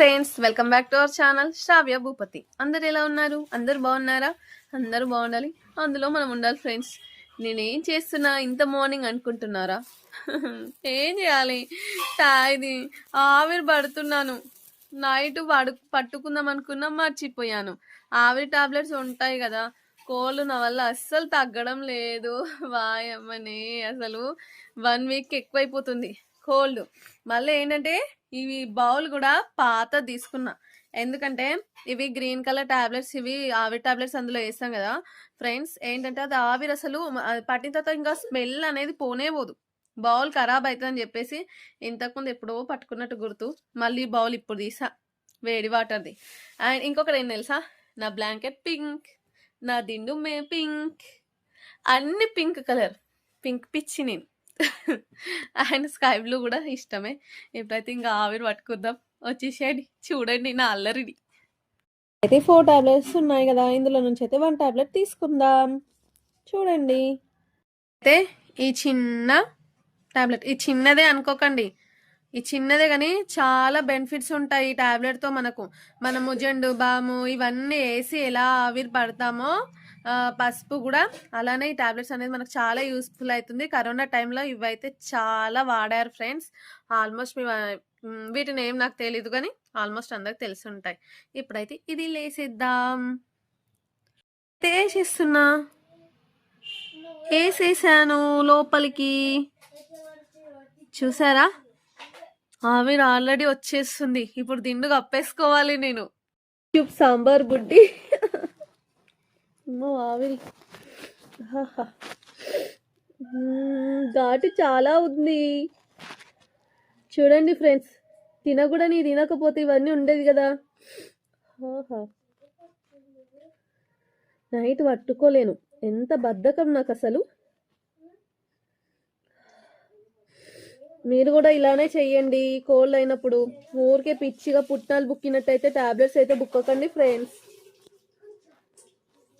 Friends welcome back to our channel Sravya Bhupathi. అందరు ఎలా ఉన్నారు? అందరు బాగున్నారా? అందరూ బాగుండాలి. అందులో మనం ఉండాలి ఫ్రెండ్స్. నేనేం చేస్తున్నా? ఇంత మార్నింగ్ అనుకుంటున్నారా? ఏం చేయాలి? టా- ఇది ఆవిరి పడుతున్నాను. నైట్ పడు పట్టుకుందాం అనుకున్నా మర్చిపోయాను. ఆవిరి టాబ్లెట్స్ ఉంటాయి కదా కోళ్ళు నా వల్ల అస్సలు తగ్గడం లేదు. వాయమ్మనే అసలు వన్ వీక్ ఎక్కువైపోతుంది. కోల్డ్. మళ్ళీ ఏంటంటే ఇవి బౌల్ కూడా పాత తీసుకున్నా. ఎందుకంటే ఇవి గ్రీన్ కలర్ టాబ్లెట్స్ ఇవి ఆవిరి టాబ్లెట్స్ అందులో వేస్తాం కదా. ఫ్రెండ్స్ ఏంటంటే అది ఆవిరి అసలు పట్టిన తర్వాత ఇంకా స్మెల్ అనేది పోనే పోదు. బౌల్ ఖరాబ్ అవుతుందని చెప్పేసి ఇంతకుముందు ఎప్పుడో పట్టుకున్నట్టు గుర్తు. మళ్ళీ బౌల్ ఇప్పుడు తీసా వేడి వాటర్ది. అండ్ ఇంకొకటి ఏం తెలుసా? నా బ్లాంకెట్ పింక్ నా దిండు మే పింక్. అన్ని పింక్ కలర్. పింక్ పిచ్చి నేను అండ్ స్కై బ్లూ కూడా ఇష్టమే. ఎప్పుడైతే ఇంకా ఆవిరి పట్టుకుందాం వచ్చేసేయండి. చూడండి నా అల్లరిని. అయితే ఫోర్ టాబ్లెట్స్ ఉన్నాయి కదా ఇందులో నుంచి అయితే వన్ టాబ్లెట్ తీసుకుందాం. చూడండి. అయితే ఈ చిన్న టాబ్లెట్ ఈ చిన్నదే అనుకోకండి. ఈ చిన్నదే కానీ చాలా బెనిఫిట్స్ ఉంటాయి ఈ టాబ్లెట్తో మనకు. మనము జండు బాము ఇవన్నీ వేసి ఎలా ఆవిరి పడతామో పసుపు కూడా. అలానే ఈ టాబ్లెట్స్ అనేది మనకు చాలా యూస్ఫుల్ అవుతుంది కరోనా టైంలో ఇవైతే చాలా వాడారు ఫ్రెండ్స్. ఆల్మోస్ట్ వీటిని ఏం నాకు తెలియదు కానీ ఆల్మోస్ట్ అందరికి తెలిసి ఉంటాయి. ఇప్పుడైతే ఇది లేసేద్దాం. వేసేస్తున్నా వేసేసాను లోపలికి. చూసారా? ఆవిరి ఆల్రెడీ వచ్చేస్తుంది. ఇప్పుడు దిండు కప్పేసుకోవాలి నేను. సాంబార్ బుడ్డి. అమ్మో ఆవిరి. ఘాటు చాలా ఉంది. చూడండి ఫ్రెండ్స్ తినకూడని తినకపోతే ఇవన్నీ ఉండేది కదా. నైట్ పట్టుకోలేను. ఎంత బద్ధకం నాకు అసలు మీరు కూడా ఇలానే చెయ్యండి. కోల్డ్ అయినప్పుడు. ఊరికే పిచ్చిగా పుట్నాలు బుక్కినట్టయితే టాబ్లెట్స్ అయితే బుక్కకండి ఫ్రెండ్స్.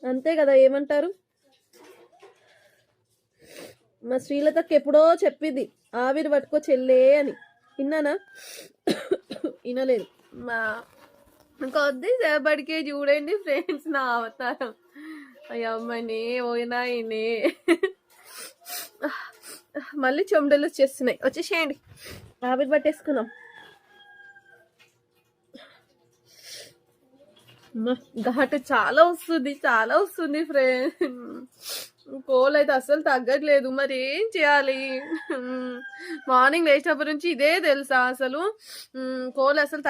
అంతే కదా ఏమంటారు? మా శ్రీలతకి ఎప్పుడో చెప్పింది ఆవిరి పట్టుకో చెల్లే అని. విన్నానా? వినలేదు. మా కొద్ది సేపటికే చూడండి ఫ్రెండ్స్ నా అవతారం. అయ్యమ్మనే ఓయినా ఈయనే మళ్ళీ చెమటలు వచ్చేస్తున్నాయి. వచ్చేసేయండి. ఆవిరి పట్టేసుకున్నాం. ఘాటు చాలా వస్తుంది చాలా వస్తుంది ఫ్రెండ్ కోల్ అయితే అస్సలు తగ్గట్లేదు. మరి ఏం చేయాలి? మార్నింగ్ లేచినప్పటి నుంచి ఇదే తెలుసా అసలు? కోల్ అసలు తగ్గ